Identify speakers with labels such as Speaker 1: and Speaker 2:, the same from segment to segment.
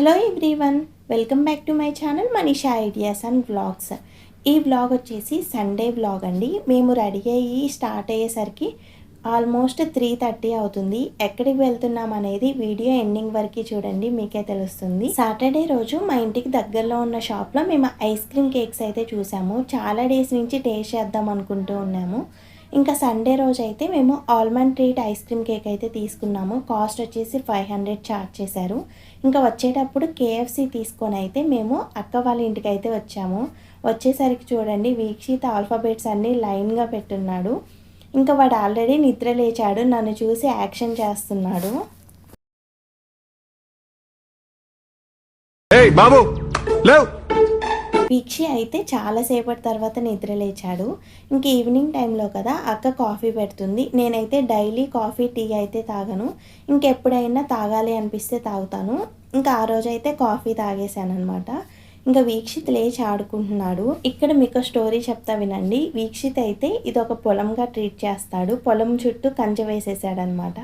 Speaker 1: Hello everyone welcome back to my channel Manisha ideas and vlogs ఈ vlog వచ్చేసి Sunday vlog అండి. మేము ready అయ్యి స్టార్ట్ అయ్యేసరికి ఆల్మోస్ట్ త్రీ థర్టీ అవుతుంది. ఎక్కడికి వెళ్తున్నాం అనేది వీడియో ఎండింగ్ వరకు చూడండి మీకే తెలుస్తుంది. సాటర్డే రోజు మా ఇంటికి దగ్గరలో ఉన్న షాప్లో మేము ఐస్ క్రీమ్ కేక్స్ అయితే చూసాము. చాలా డేస్ నుంచి టేస్ట్ చేద్దాం అనుకుంటూ ఉన్నాము. ఇంకా సండే రోజు అయితే మేము almond treat ice cream cake అయితే తీసుకున్నాము. కాస్ట్ వచ్చేసి ఫైవ్ హండ్రెడ్ ఛార్జ్ చేశారు. ఇంకా వచ్చేటప్పుడు కేఎఫ్సి తీసుకొని అయితే మేము అక్క వాళ్ళ ఇంటికి అయితే వచ్చాము. వచ్చేసరికి చూడండి వీక్షిత్ ఆల్ఫాబెట్స్ అన్నీ లైన్గా పెట్టున్నాడు. ఇంకా వాడు ఆల్రెడీ నిద్ర లేచాడు నన్ను చూసి యాక్షన్ చేస్తున్నాడు.
Speaker 2: బాబు లేవు.
Speaker 1: వీక్షి అయితే చాలాసేపటి తర్వాత నిద్ర లేచాడు. ఇంక ఈవినింగ్ టైంలో కదా అక్క కాఫీ పెడుతుంది. నేనైతే డైలీ కాఫీ టీ అయితే తాగను. ఇంకెప్పుడైనా తాగాలి అనిపిస్తే తాగుతాను. ఇంకా ఆ రోజు అయితే కాఫీ తాగేశాను అనమాట ఇంకా వీక్షిత్ లేచి ఆడుకుంటున్నాడు. ఇక్కడ మీకు స్టోరీ చెప్తా వినండి. వీక్షిత్ అయితే ఇది ఒక పొలంగా ట్రీట్ చేస్తాడు. పొలం చుట్టూ కంచె వేసేసాడనమాట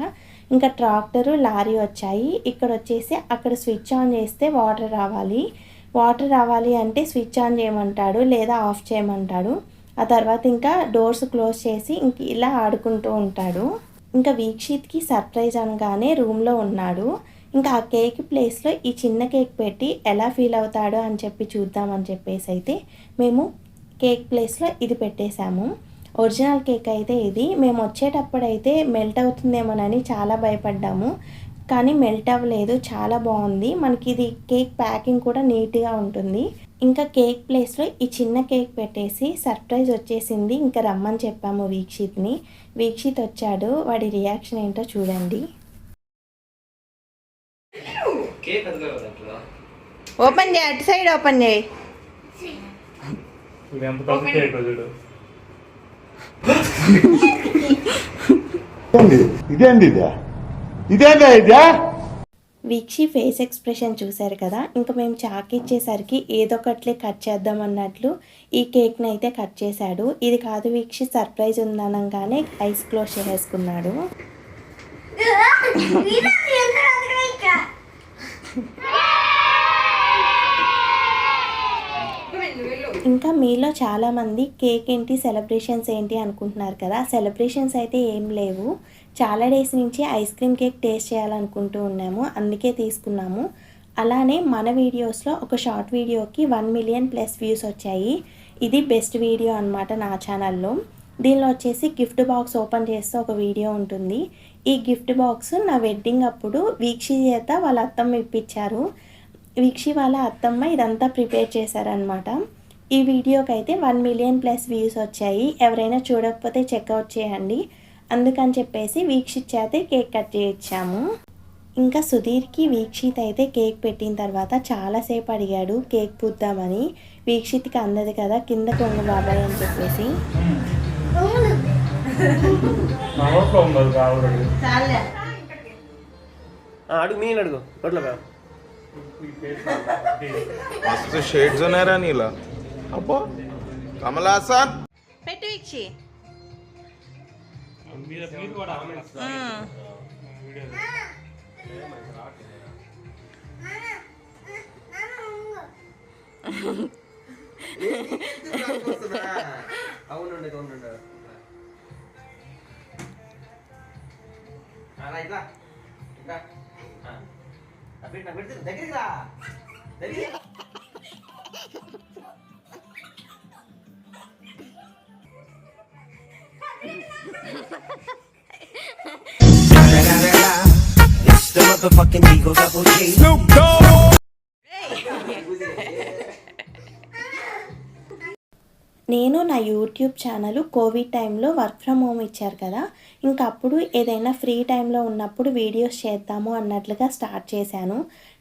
Speaker 1: ఇంకా ట్రాక్టరు లారీ వచ్చాయి. ఇక్కడ వచ్చేసి అక్కడ స్విచ్ ఆన్ చేస్తే వాటర్ రావాలి. వాటర్ రావాలి అంటే స్విచ్ ఆన్ చేయమంటాడు లేదా ఆఫ్ చేయమంటాడు. ఆ తర్వాత ఇంకా డోర్స్ క్లోజ్ చేసి ఇంక ఇలా ఆడుకుంటూ ఉంటాడు. ఇంకా వీక్షిత్కి సర్ప్రైజ్ అనగానే రూమ్లో ఉన్నాడు. ఇంకా ఆ కేక్ ప్లేస్లో ఈ చిన్న కేక్ పెట్టి ఎలా ఫీల్ అవుతాడో అని చెప్పి చూద్దామని చెప్పేసి అయితే మేము కేక్ ప్లేస్లో ఇది పెట్టేశాము. ఒరిజినల్ కేక్ అయితే ఇది. మేము వచ్చేటప్పుడు అయితే మెల్ట్ అవుతుందేమోనని చాలా భయపడ్డాము. కానీ మెల్ట్ అవ్వలేదు. చాలా బాగుంది. మనకి ఇది కేక్ ప్యాకింగ్ కూడా నీట్గా ఉంటుంది. ఇంకా కేక్ ప్లేస్లో ఈ చిన్న కేక్ పెట్టేసి సర్ప్రైజ్ వచ్చేసింది. ఇంకా రమ్మని చెప్పాము వీక్షిత్ని. వీక్షిత్ వచ్చాడు. వాడి రియాక్షన్ ఏంటో చూడండి. ఓపెన్ చేయి. అటు సైడ్ ఓపెన్ చేయి.
Speaker 3: ఇది ఎంత పెద్ద కేక్ చూడు.
Speaker 2: ఇదేంది ఇదేంది ఇదే? ఇదేందా ఇదే?
Speaker 1: వీక్షి ఫేస్ ఎక్స్ప్రెషన్ చూశారు కదా ఇంకా మేము చాక్ ఇచ్చేసరికి ఏదో ఒకట్లే కట్ చేద్దాం అన్నట్లు ఈ కేక్ని అయితే కట్ చేశాడు. ఇది కాదు వీక్షి సర్ప్రైజ్ ఉందనగానే ఐస్ క్లోజ్ చేసేసుకున్నాడు. ఇంకా మీలో చాలామంది కేక్ ఏంటి సెలబ్రేషన్స్ ఏంటి అనుకుంటున్నారు కదా? సెలబ్రేషన్స్ అయితే ఏం లేవు. చాలా డేస్ నుంచి ఐస్ క్రీమ్ కేక్ టేస్ట్ చేయాలనుకుంటూ ఉన్నాము. అందుకే తీసుకున్నాము. అలానే మన వీడియోస్లో ఒక షార్ట్ వీడియోకి వన్ మిలియన్ ప్లస్ వ్యూస్ వచ్చాయి. ఇది బెస్ట్ వీడియో అనమాట నా ఛానల్లో. దీనిలో వచ్చేసి గిఫ్ట్ బాక్స్ ఓపెన్ చేస్తే ఒక వీడియో ఉంటుంది. ఈ గిఫ్ట్ బాక్స్ నా వెడ్డింగ్ అప్పుడు వీక్షి చేత వాళ్ళ అత్తమ్మ ఇప్పించారు. వీక్షి వాళ్ళ అత్తమ్మ ఇదంతా ప్రిపేర్ చేశారనమాట ఈ వీడియోకి అయితే వన్ మిలియన్ ప్లస్ వ్యూస్ వచ్చాయి. ఎవరైనా చూడకపోతే చెక్అవుట్ చేయండి. అందుకని చెప్పేసి వీక్షిత్ అయితే కేక్ కట్ చేయించాము. ఇంకా సుధీర్కి వీక్షిత్ అయితే కేక్ పెట్టిన తర్వాత చాలాసేపు అడిగాడు కేక్ పూద్దామని. వీక్షిత్కి అందదు కదా కింద కొంగు బాబాయ్ అని చెప్పేసి.
Speaker 4: అడుగు.
Speaker 2: షేడ్స్ ఉన్నారా నీలా. అబ్బో. కమలాసన్
Speaker 1: పెట్టు ఇచ్చి
Speaker 4: అవునండి అవునండి అలా ఇట్లా
Speaker 5: It's the motherfucking Eagle Double G.
Speaker 1: నేను నా యూట్యూబ్ ఛానల్ కోవిడ్ టైంలో వర్క్ ఫ్రమ్ హోమ్ ఇచ్చారు కదా. ఇంకా అప్పుడు ఏదైనా ఫ్రీ టైంలో ఉన్నప్పుడు వీడియోస్ చేద్దాము అన్నట్లుగా స్టార్ట్ చేశాను.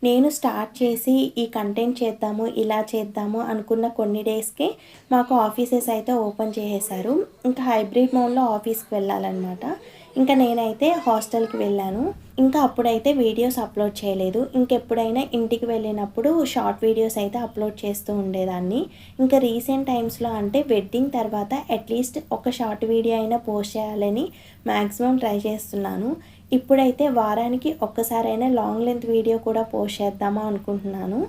Speaker 1: నేను స్టార్ట్ చేసి ఈ కంటెంట్ చేద్దాము ఇలా చేద్దాము అనుకున్న కొన్ని డేస్కే మాకు ఆఫీసెస్ అయితే ఓపెన్ చేసేసారు ఇంకా హైబ్రిడ్ మోడ్లో ఆఫీస్కి వెళ్ళాలన్నమాట. ఇంకా నేనైతే హాస్టల్కి వెళ్ళాను. ఇంకా అప్పుడైతే వీడియోస్ అప్లోడ్ చేయలేదు. ఇంకెప్పుడైనా ఇంటికి వెళ్ళినప్పుడు షార్ట్ వీడియోస్ అయితే అప్లోడ్ చేస్తూ ఉండేదాన్ని. ఇంకా రీసెంట్ టైమ్స్లో అంటే వెడ్డింగ్ తర్వాత అట్లీస్ట్ ఒక షార్ట్ వీడియో అయినా పోస్ట్ చేయాలని మ్యాక్సిమం ట్రై చేస్తున్నాను. ఇప్పుడైతే వారానికి ఒక్కసారైనా లాంగ్ లెంత్ వీడియో కూడా పోస్ట్ చేద్దామా అనుకుంటున్నాను.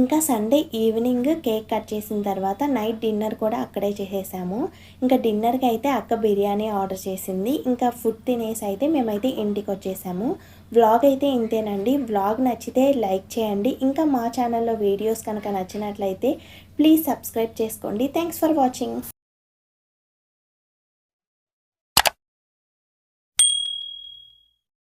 Speaker 1: ఇంకా సండే ఈవినింగ్ కేక్ కట్ చేసిన తర్వాత నైట్ డిన్నర్ కూడా అక్కడే చేసేసాము. ఇంకా డిన్నర్కి అయితే అక్క బిర్యానీ ఆర్డర్ చేసింది. ఇంకా ఫుడ్ తినేసి అయితే మేమైతే ఇంటికి వచ్చేసాము. వ్లాగ్ అయితే ఇంతేనండి. వ్లాగ్ నచ్చితే లైక్ చేయండి. ఇంకా మా ఛానల్లో వీడియోస్ కనుక నచ్చినట్లయితే ప్లీజ్ సబ్స్క్రైబ్ చేసుకోండి. Thanks for watching.